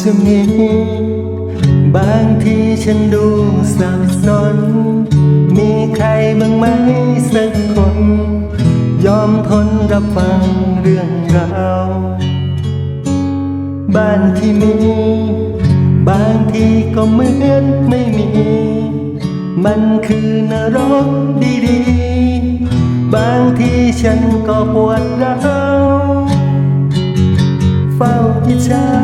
จะมี บางทีฉันดูสับสน มีใครบ้างไหมสักคน ยอมทนรับฟังเรื่องราว บ้านที่มี บางทีก็เหมือนไม่มี มันคือนรกดีๆ บางทีฉันก็ปวดร้าวเฝ้าอิจฉา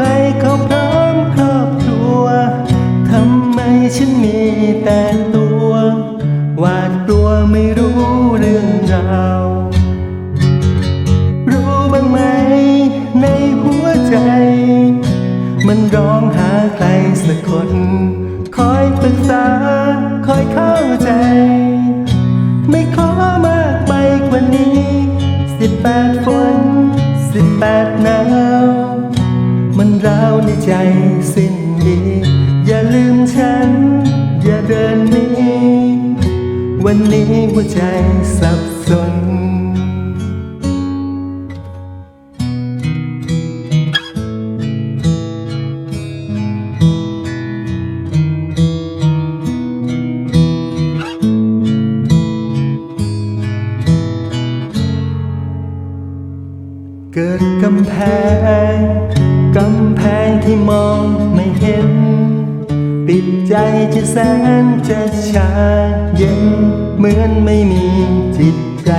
ใครเขาพร้อมครอบครัว ทำไมฉันมีแต่ตัวหวาดกลัวไม่รู้เรื่องราวรู้บ้างไหมในหัวใจ มันร้องหาใครสักคน คอยปรึกษาคอยเข้าใจ ไม่ขอมากไปกว่านี้สิบแปดฝนสิบแปดหนาว มันร้าวในใจสิ้นดี อย่าลืมฉัน อย่าเดินหนี้ วันนี้หัวใจสับสนเกิดกำแพง งที่มองไม่เห็น ปิดใจจะแสนจะชาเย็น เหมือนไม่มีจิตใจ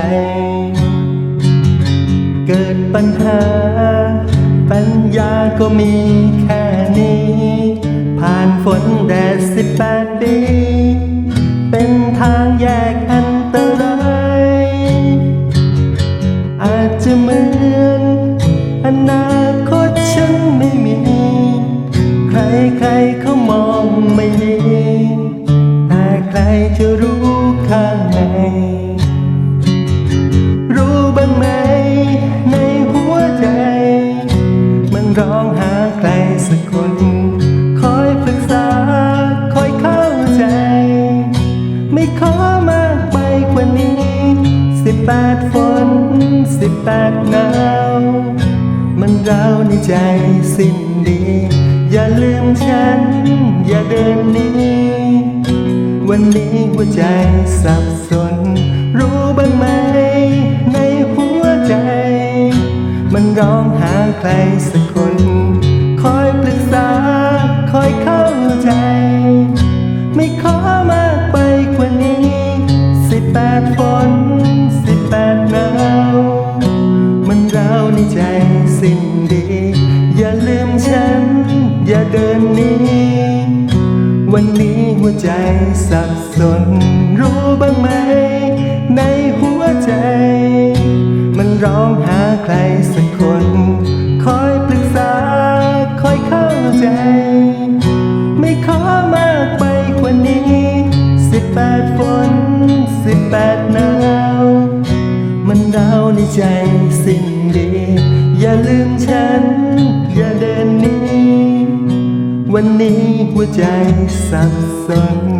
เกิดปัญหา ปัญญาก็มีแค่นี้ ผ่านฝนแดดสิบแปดปีเป็นทางแยกอันตราย อาจจะเหมือนอนาคต ใครใครเขามองไม่ดีแต่ใครจะรู้ข้างใน รู้บ้างไหมในหัวใจ มันร้องหาใครสักคน คอยปรึกษา คอยเข้าใจ ไม่ขอมากไปกว่านี้ สิบแปดฝนสิบแปดหนาว มันร้าวในใจสิ้นดี อย่าลืมฉัน อย่าเดินหนี้ วันนี้หัวใจสับสน รู้บ้างไหม ในหัวใจ มันร้องหาใครสักคน คอยปรึกษา คอยเข้าใจ ไม่ขอมากไปกว่านี้สิบแปดฝนสิบแปดหนาวมันร้าวในใจสิ้น นนี้หัวใจสับสน รู้บ้างไหม ในหัวใจ มันร้องหาใครสักคน คอยปรึกษา คอยเข้าใจ ไม่ขอมากไปกว่านี้สิบแปดฝนสิบแปดหนาว มันร้าวในใจสิ้นดี วันนี้หัวใจสับสน